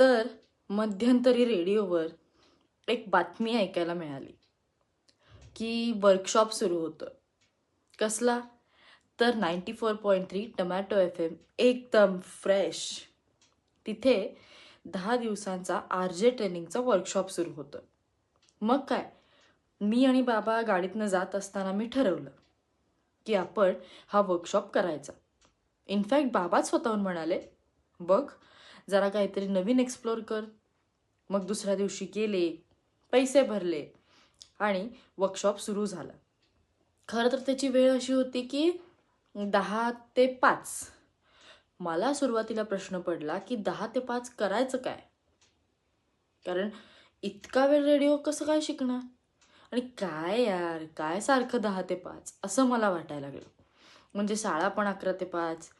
तर मध्यंतरी रेडिओवर एक बातमी ऐकायला मिळाली की वर्कशॉप सुरू होतं. कसला? तर ninety four point three tomato FM M एकदम फ्रेश तिथे दहा दिवसांचा आर जे ट्रेनिंगचं वर्कशॉप सुरू होतं. मग काय? मी आणि बाबा गाडीतनं जात असताना मी ठरवलं की आपण हा वर्कशॉप करायचा. इनफॅक्ट बाबाच स्वतःहून म्हणाले बघ जरा काहीतरी नवीन एक्सप्लोर कर. मग दुसऱ्या दिवशी गेले पैसे भरले आणि वर्कशॉप सुरू झाला. खरं तर त्याची वेळ अशी होती की दहा ते पाच. मला सुरुवातीला प्रश्न पडला की दहा ते पाच करायचं काय? कारण इतका वेळ रेडिओ कसं काय शिकणार? आणि काय यार काय सारखं दहा ते पाच? असं मला वाटायला लागलं. म्हणजे शाळा पण अकरा ते पाच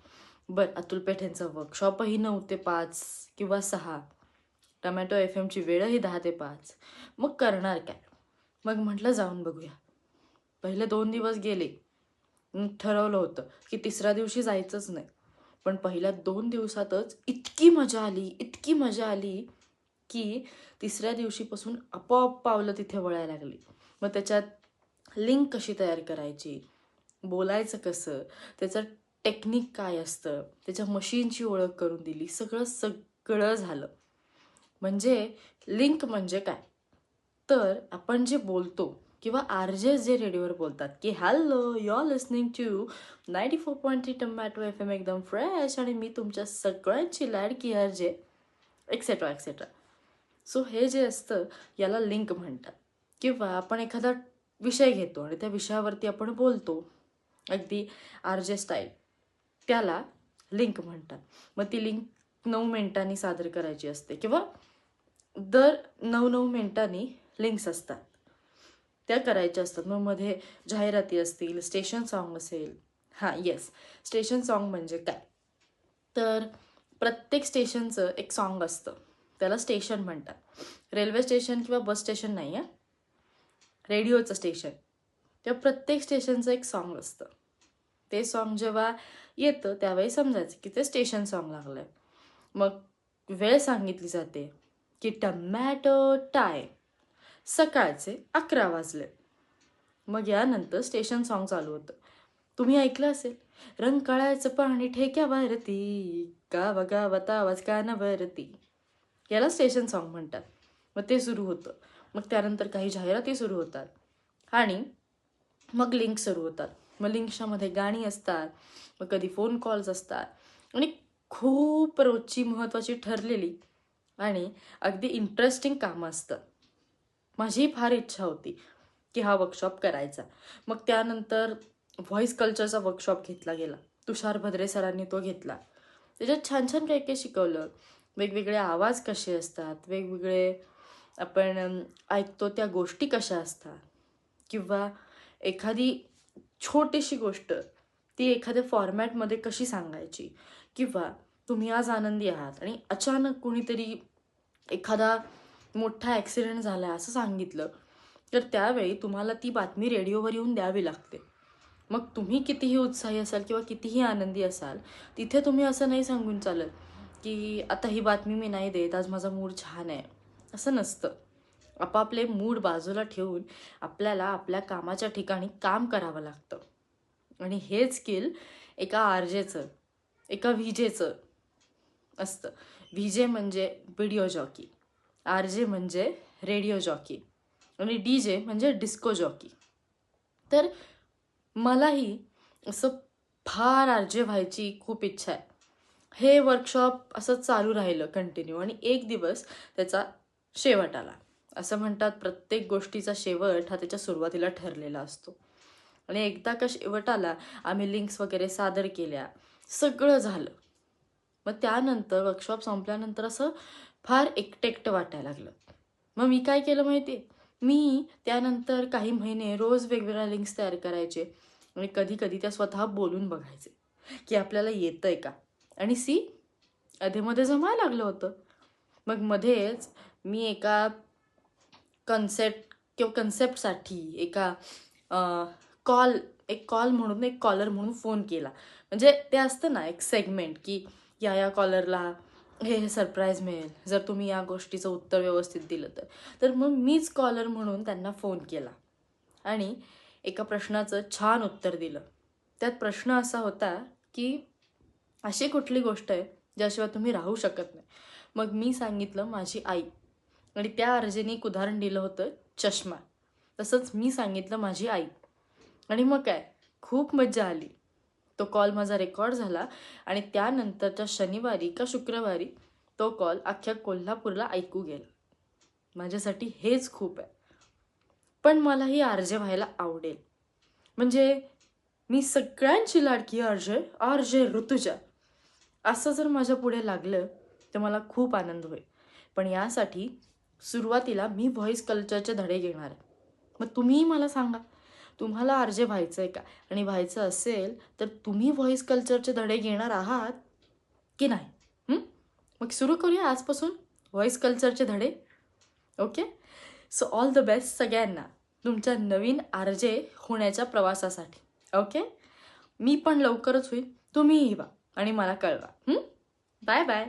बरं अतुल पेठेंचं वर्कशॉपही नऊ ते पाच किंवा सहा. टमॅटो एफ एमची वेळही दहा ते पाच. मग करणार काय? मग म्हटलं जाऊन बघूया. पहिले दोन दिवस गेले. ठरवलं होतं की तिसऱ्या दिवशी जायचंच नाही. पण पहिल्या दोन दिवसातच इतकी मजा आली इतकी मजा आली की तिसऱ्या दिवशीपासून आपोआप पावलं तिथे वळायला लागली. मग त्याच्यात लिंक कशी तयार करायची? बोलायचं कसं? त्याचं टेक्निक काय असतं? त्याच्या मशीनची ओळख करून दिली. सगळं सगळं झालं. म्हणजे लिंक म्हणजे काय? तर आपण जे बोलतो किंवा आर जे जे रेडिओवर बोलतात की hello you are listening to ninety four point three tomato F M एकदम फ्रेश आणि मी तुमच्या सगळ्यांची लाडकी R J etcetera etcetera so हे जे असतं याला लिंक म्हणतात. किंवा आपण एखादा विषय घेतो आणि त्या विषयावरती आपण बोलतो. अगदी आर जे स्टाईल त्याला लिंक म्हणतात. मग ती लिंक नऊ मिनिटांनी सादर करायची असते किंवा दर नऊ नऊ मिनिटांनी लिंक्स असतात. त्या करायच्या असतात. मग मध्ये जाहिराती असतील स्टेशन सॉन्ग असेल. हां येस स्टेशन सॉन्ग म्हणजे काय? तर प्रत्येक स्टेशनचं एक सॉन्ग असतं. त्याला स्टेशन म्हणतात. रेल्वे स्टेशन किंवा बस स्टेशन नाही आहे रेडिओचं स्टेशन किंवा प्रत्येक स्टेशनचं एक सॉन्ग असतं. ते सॉन्ग जेव्हा येतं त्यावेळी समजायचं की ते स्टेशन सॉन्ग लागलं आहे मग वेळ सांगितली जाते की टमॅटो टाय सकाळचे अकरा वाजले. मग यानंतर स्टेशन सॉन्ग चालू होतं. तुम्ही ऐकलं असेल? रंग काळायचं पाणी ठेक्यावरती गावा गावात आवाज कानावरती. याला स्टेशन सॉन्ग म्हणतात. मग ते सुरू होतं. मग त्यानंतर काही जाहिराती सुरू होतात. आणि मग लिंक सुरू होतात. मग लिंक्सच्यामध्ये गाणी असतात मग कधी फोन कॉल्स असतात. आणि खूप रोजची महत्त्वाची ठरलेली आणि अगदी इंटरेस्टिंग कामं असतं. माझी फार इच्छा होती की हा वर्कशॉप करायचा. मग त्यानंतर व्हॉइस कल्चरचा वर्कशॉप घेतला गेला. तुषार भद्रे सरांनी तो घेतला. त्याच्यात छान छान काही काही शिकवलं. वेगवेगळे आवाज कसे असतात वेगवेगळे आपण ऐकतो त्या गोष्टी कशा असतात. किंवा एखादी छोटीशी गोष्ट ती एखाद्या फॉर्मॅटमध्ये कशी सांगायची? किंवा तुम्ही आज आनंदी आहात आणि अचानक कुणीतरी एखादा मोठा ॲक्सिडेंट झाला असं सांगितलं तर त्यावेळी तुम्हाला ती बातमी रेडिओवर येऊन द्यावी लागते. मग तुम्ही कितीही उत्साही असाल किंवा कितीही आनंदी असाल तिथे तुम्ही असं नाही सांगून चालत की आता ही बातमी मी नाही देत आज माझा मूड छान आहे. असं नसतं. आपापले मूड बाजूला ठेवून आपल्याला आपल्या कामाच्या ठिकाणी काम करावं लागतं. आणि हे स्किल एका आरजेचं एका विजेचं असतं. विजे म्हणजे व्हिडिओ जॉकी. आर जे म्हणजे रेडिओ जॉकी. आणि डी जे म्हणजे डिस्को जॉकी. तर मलाही असं फार आर जे व्हायची खूप इच्छा आहे. हे वर्कशॉप असं चालू राहिलं कंटिन्यू आणि एक दिवस त्याचा शेवट आला. असं म्हणतात प्रत्येक गोष्टीचा शेवट हा त्याच्या सुरुवातीला ठरलेला असतो. आणि एकदा का शेवट आला आम्ही लिंक्स वगैरे सादर केल्या सगळं झालं. मग त्यानंतर वर्कशॉप संपल्यानंतर असं फार एकटं एकटं वाटायला लागलं. मग मी काय केलं माहिती मी त्यानंतर काही महिने रोज वेगवेगळ्या लिंक्स तयार करायचे आणि कधी कधी त्या स्वतः बोलून बघायचे की आपल्याला येतं आहे का? आणि सी अधेमध्ये जमायला लागलं होतं. मग मध्येच मी एका कन्सेप्ट किंवा कन्सेप्टसाठी एका कॉल एक कॉल म्हणून एक कॉलर म्हणून फोन केला. म्हणजे ते असतं ना एक सेगमेंट की या या कॉलरला हे हे सरप्राईज मिळेल. जर तुम्ही या गोष्टीचं उत्तर व्यवस्थित दिलं तर. तर मग मीच कॉलर म्हणून त्यांना फोन केला. आणि एका प्रश्नाचं छान उत्तर दिलं. त्यात प्रश्न असा होता की अशी कुठली गोष्ट आहे ज्याशिवाय तुम्ही राहू शकत नाही. मग मी सांगितलं माझी आई. आणि त्या अर्जेने एक उदाहरण दिलं होतं चष्मा. तसंच मी सांगितलं माझी आई. आणि मग काय? खूप मज्जा आली. तो कॉल माझा रेकॉर्ड झाला आणि त्यानंतरच्या शनिवारी का शुक्रवारी तो कॉल अख्ख्या कोल्हापूरला ऐकू गेला. माझ्यासाठी हेच खूप आहे. पण मलाही आरजे व्हायला आवडेल. म्हणजे मी सगळ्यांची लाडकी अर्जय अर्जय ऋतुजा. असं जर माझ्या पुढे लागलं तर मला खूप आनंद होईल. पण यासाठी सुरुवातीला मी व्हॉइस कल्चरचे धडे घेणार आहे. मग तुम्हीही मला सांगा तुम्हाला आरजे व्हायचं आहे का? आणि व्हायचं असेल तर तुम्ही व्हॉइस कल्चरचे धडे घेणार आहात की नाही? मग सुरू करूया आजपासून व्हॉइस कल्चरचे धडे? Okay? So all the best सगळ्यांना तुमच्या नवीन आरजे होण्याच्या प्रवासासाठी. ओके? मी पण लवकरच होईल. तुम्हीही व्हा आणि मला कळवा. Bye bye.